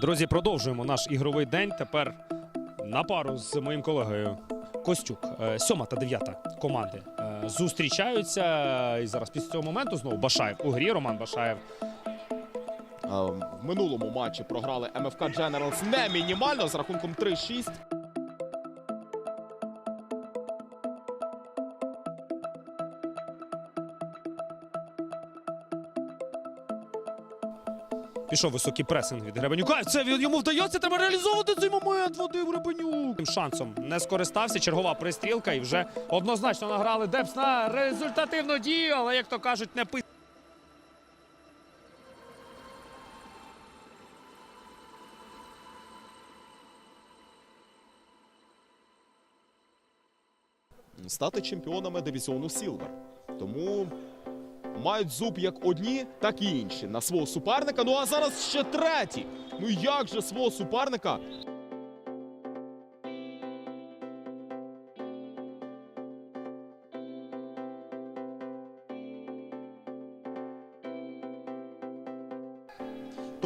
Друзі, продовжуємо наш ігровий день. Тепер на пару з моїм колегою Костюк, е, сьома та дев'ята команди е, зустрічаються. І зараз після цього моменту знову Башаєв у грі. Роман Башаєв Е, В минулому матчі програли МФК Generals не мінімально з рахунком 3-6. Пішов високий пресинг від Гребенюка. Це він йому вдається. Треба реалізовувати цей момент. Вадим Гребенюк. Тим шансом не скористався. Чергова пристрілка. І вже однозначно награли Депс на результативну дію. Але як то кажуть, не пи. стати чемпіонами дивізіону Сілвер. Тому мають зуб як одні, так і інші на свого суперника. Ну а зараз ще третій. Ну як же свого суперника?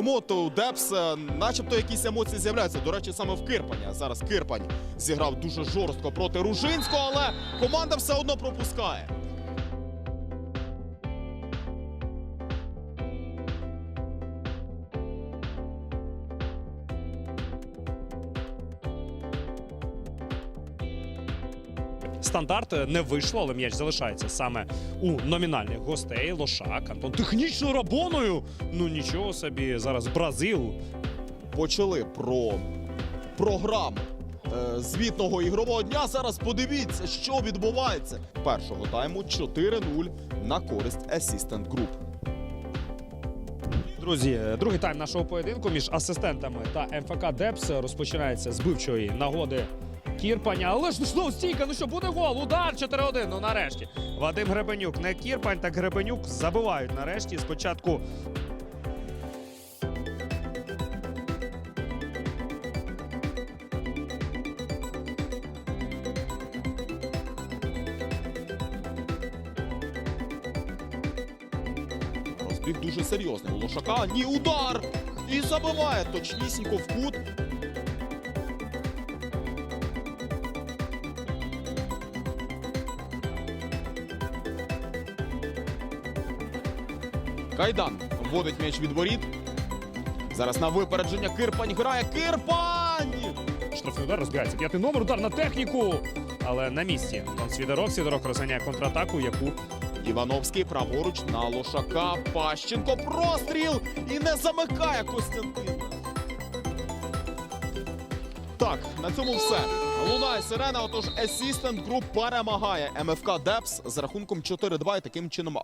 Тому у Депс, е, начебто, якісь емоції з'являються. До речі, саме в Кирпані. Зараз Кирпань зіграв дуже жорстко проти Ружинського, але команда все одно пропускає. Стандарт е, не вийшло, але м'яч залишається саме у номінальних гостей. Лошак, Антон технічною рабоною. Ну нічого собі. Зараз Бразил. Почали про програму е, звітного ігрового дня. Зараз подивіться, що відбувається. Першого тайму 4-0 на користь Assistant Group. Друзі, е, другий тайм нашого поєдинку між асистентами та МФК Депс розпочинається з бивчої нагоди Кірпаня. Але ж знову стійка, ну що буде гол? Удар 4-1. Ну нарешті. Вадим Гребенюк. Не Кірпань, так Гребенюк забивають нарешті. Спочатку дуже серйозний. У Лошака ні удар! І забиває точнісінько в кут. Кайдан вводить м'яч від воріт. Зараз на випередження Кирпань грає. Кирпань! штрафний удар розбігається. П'ятий номер, удар на техніку. Але на місці. Антон Свідорок. Свідорок розганяє контратаку, яку Івановський праворуч на Лошака. Пащенко простріл і не замикає Костянтин. Так, на цьому все. Лунає сирена. Отож, Assistant Group перемагає МФК Депс з рахунком 4-2 і таким чином